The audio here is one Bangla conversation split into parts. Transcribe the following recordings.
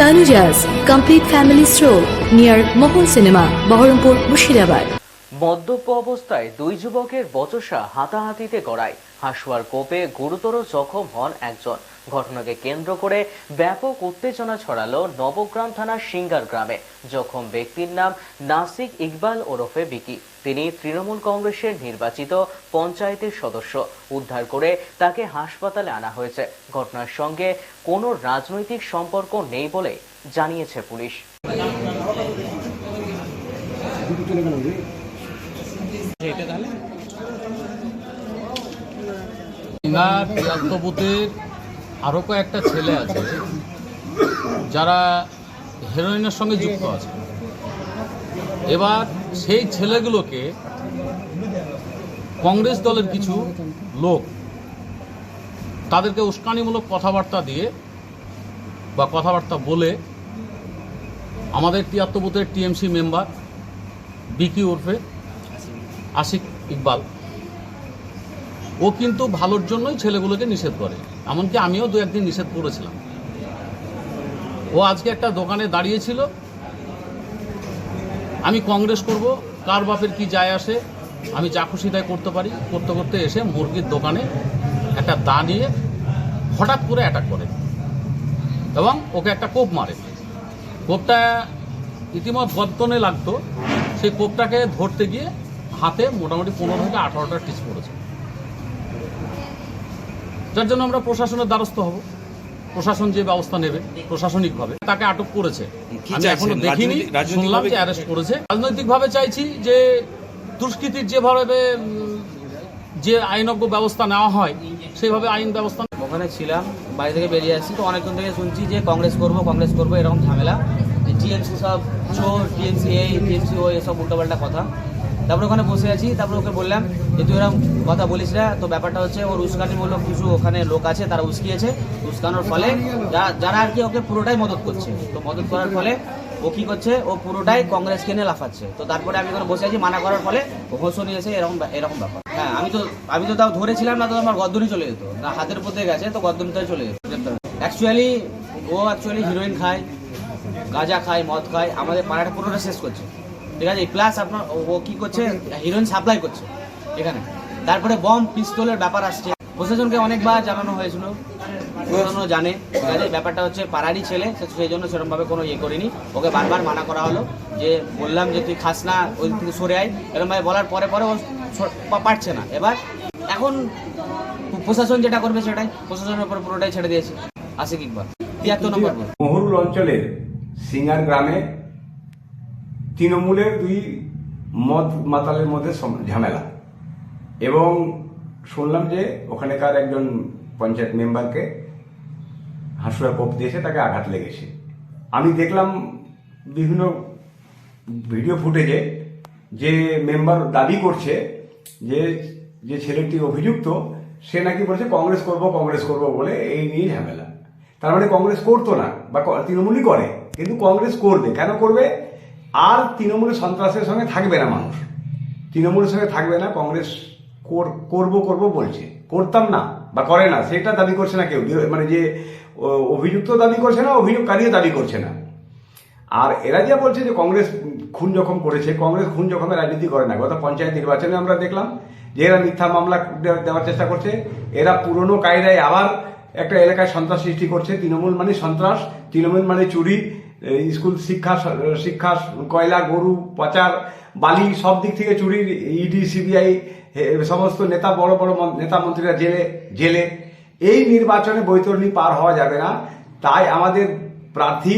Tanujas Complete Family Stroll near Mohol Cinema, Baharampur, Mushirabad. মদ্যপ অবস্থায় দুই যুবকের বচসা হাতাহাতিতে গড়ায়। হাসুয়ার কোপে গুরুতর জখম হন একজন। ঘটনাকে কেন্দ্র করে ব্যাপক উত্তেজনা ছড়ালো নবগ্রাম থানার সিঙ্গার গ্রামে। জখম ব্যক্তির নাম নাসিক ইকবাল ওরফে বিকি। তিনি তৃণমূল কংগ্রেসের নির্বাচিত পঞ্চায়েতের সদস্য। উদ্ধার করে তাকে হাসপাতালে আনা হয়েছে। ঘটনার সঙ্গে কোনো রাজনৈতিক সম্পর্ক নেই বলে জানিয়েছে পুলিশ। আরও কয়েকটা ছেলে আছে, যারা হেরোইনের সঙ্গে যুক্ত আছে। এবার সেই ছেলেগুলোকে কংগ্রেস দলের কিছু লোক তাদেরকে উস্কানিমূলক কথাবার্তা দিয়ে বা কথাবার্তা বলে আমাদের তিয়াত্তর বুথের টিএমসি মেম্বার বিকি ওরফে আশিক ইকবাল। ও কিন্তু ভালোর জন্যই ছেলেগুলোকে নিষেধ করে। এমনকি আমিও দু একদিন নিষেধ করেছিলাম। ও আজকে একটা দোকানে দাঁড়িয়েছিল। আমি কংগ্রেস করব, কার বাপের কি যায় আসে, আমি যা খুশি তাই করতে পারি। করতে করতে এসে মুরগির দোকানে একটা দা নিয়ে হঠাৎ করে অ্যাটাক করে এবং ওকে একটা কোপ মারে। কোপটা ইতিমধ্যে গদ্দনে লাগতো। সেই কোপটাকে ধরতে গিয়ে হাতে মোটামুটি পনেরো থেকে আঠারোটা টিচ পড়েছে। যার জন্য আমরা প্রশাসনের দ্বারস্থ হব। প্রশাসন যে ব্যবস্থা নেবে প্রশাসনিকভাবে তাকে আটক করেছে। আমি এখনও দেখিনি শুনলাম যে অ্যারেস্ট করেছে। রাজনৈতিকভাবে চাইছি যে দুষ্কৃতির যেভাবে যে আইনজ্ঞ ব্যবস্থা নেওয়া হয় সেইভাবে আইন ব্যবস্থা ওখানে ছিলাম বাড়ি থেকে বেরিয়ে আসছি। তো অনেকক্ষণ থেকে শুনছি যে কংগ্রেস করব কংগ্রেস করব এরকম ঝামেলা। টিএমসি সব চোর টিএমসি এই টিএমসি ও এসব উল্টোপাল্টা কথা। তারপরে ওখানে বসে আছি, তারপরে ওকে বললাম যে, তুই এরকম কথা বলিস না। তো ব্যাপারটা হচ্ছে, ওর উস্কানিমূলক কিছু ওখানে লোক আছে, তারা উস্কিয়েছে। উস্কানোর ফলে যারা আর কি ওকে পুরোটাই মদত করছে। তো মদত করার ফলে ও কি করছে, ও পুরোটাই কংগ্রেসকে নিয়ে লাফাচ্ছে। তো তারপরে আমি ওখানে বসে আছি, মানা করার ফলে ও হোঁসও নিয়েছে, এরকম এরকম ব্যাপার। হ্যাঁ আমি তো আমি তো তাও ধরেছিলাম না, তো আমার গদ্দনি চলে যেত। না, হাতের উপর দিয়ে গেছে, তো গদ্দনিটাই চলে যেত। অ্যাকচুয়ালি ও অ্যাকচুয়ালি হিরোইন খায়, গাঁজা খায়, মদ খায়, আমাদের পাড়াটা পুরোটা শেষ করছে। ঠিক আছে? প্লাস আপনার ও- কি করছে? হিরোইন সাপ্লাই করছে এখানে। তারপরে বম পিস্তলের ব্যাপার আসছে। প্রশাসনকে অনেকবার জানানো হয়েছিল। প্রশাসনও জানে, ঠিক আছে? ব্যাপারটা হচ্ছে পাড়ারই ছেলে সেই জন্য সেরকমভাবে কোনো ইয়ে করিনি। ওকে বারবার মানা করা হলো যে, বললাম যে তুই খাস না, ওই থেকে সরে আয়। এরকমভাবে বলার পরে পরে ও পারছে না। এবার এখন প্রশাসন যেটা করবে সেটাই। প্রশাসনের উপর পুরোটাই ছেড়ে দিয়েছে। আশিক ইকবাল তিয়াত্তর নম্বর। মহরুল অঞ্চলের সিঙ্গার গ্রামে তৃণমূলের দুই মদ মাতালের মধ্যে ঝামেলা। এবং শুনলাম যে ওখানেকার একজন পঞ্চায়েত মেম্বারকে হাসুয়া কোপ দিয়েছে, তাকে আঘাত লেগেছে। আমি দেখলাম বিভিন্ন ভিডিও ফুটেজে যে মেম্বার দাবি করছে যে যে ছেলেটি অভিযুক্ত, সে নাকি বলছে, কংগ্রেস করব কংগ্রেস করব বলে এই নিয়ে ঝামেলা। তার মানে কংগ্রেস করতো না, বা তৃণমূলই করে, কিন্তু কংগ্রেস করবে। কেন করবে? আর তৃণমূলের সন্ত্রাসের সঙ্গে থাকবে না মানুষ। তৃণমূলের সঙ্গে থাকবে না, কংগ্রেস কর- করব করব বলছে। করতাম না বা করে না, সেটা দাবি করছে না কেউ। মানে যে অভিযুক্ত দাবি করছে না, অভিযোগকারীও দাবি করছে না। আর এরা যা বলছে যে কংগ্রেস খুন জখম করেছে, কংগ্রেস খুন জখমের রাজনীতি করে না। গত পঞ্চায়েত নির্বাচনে আমরা দেখলাম যে এরা মিথ্যা মামলা দেওয়ার চেষ্টা করছে। এরা পুরনো কায়দায় আবার একটা এলাকায় সন্ত্রাস সৃষ্টি করছে। তৃণমূল মানে সন্ত্রাস, তৃণমূল মানে চুরি। স্কুল শিক্ষা শিক্ষা, কয়লা, গরু, পাচার, বালি, সব দিক থেকে চুরি ইডি সিবিআই সমস্ত নেতা, বড় বড় নেতা মন্ত্রীরা জেলে জেলে। এই নির্বাচনে বৈতরণী পার হওয়া যাবে না। তাই আমাদের প্রার্থী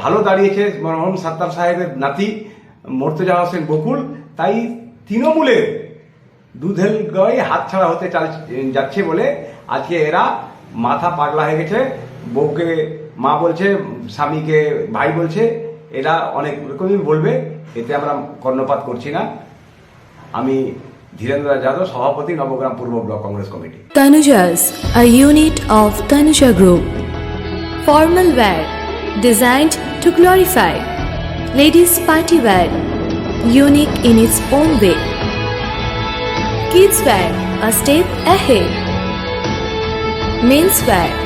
ভালো দাঁড়িয়েছে মরহম সাত্তার সাহেবের নাতি, মোর্তজা হোসেন বকুল। তাই তৃণমূলের দুধেল গায়ে হাত ছাড়া হতে যাচ্ছে বলে আজকে এরা মাথা পাগলা হয়ে গেছে। বউকে মা বলছে, স্বামীকে ভাই বলছে এটা অনেক রকমই বলবে, এতে আমরা কর্ণপাত করছি না। আমি ধীরেন্দ্র যাদব, সভাপতি, নবগ্রাম পূর্ব block Congress committee. Tanujas a unit of Tanuja group formal wear designed to glorify ladies party wear unique in its own way kids wear a step ahead men's wear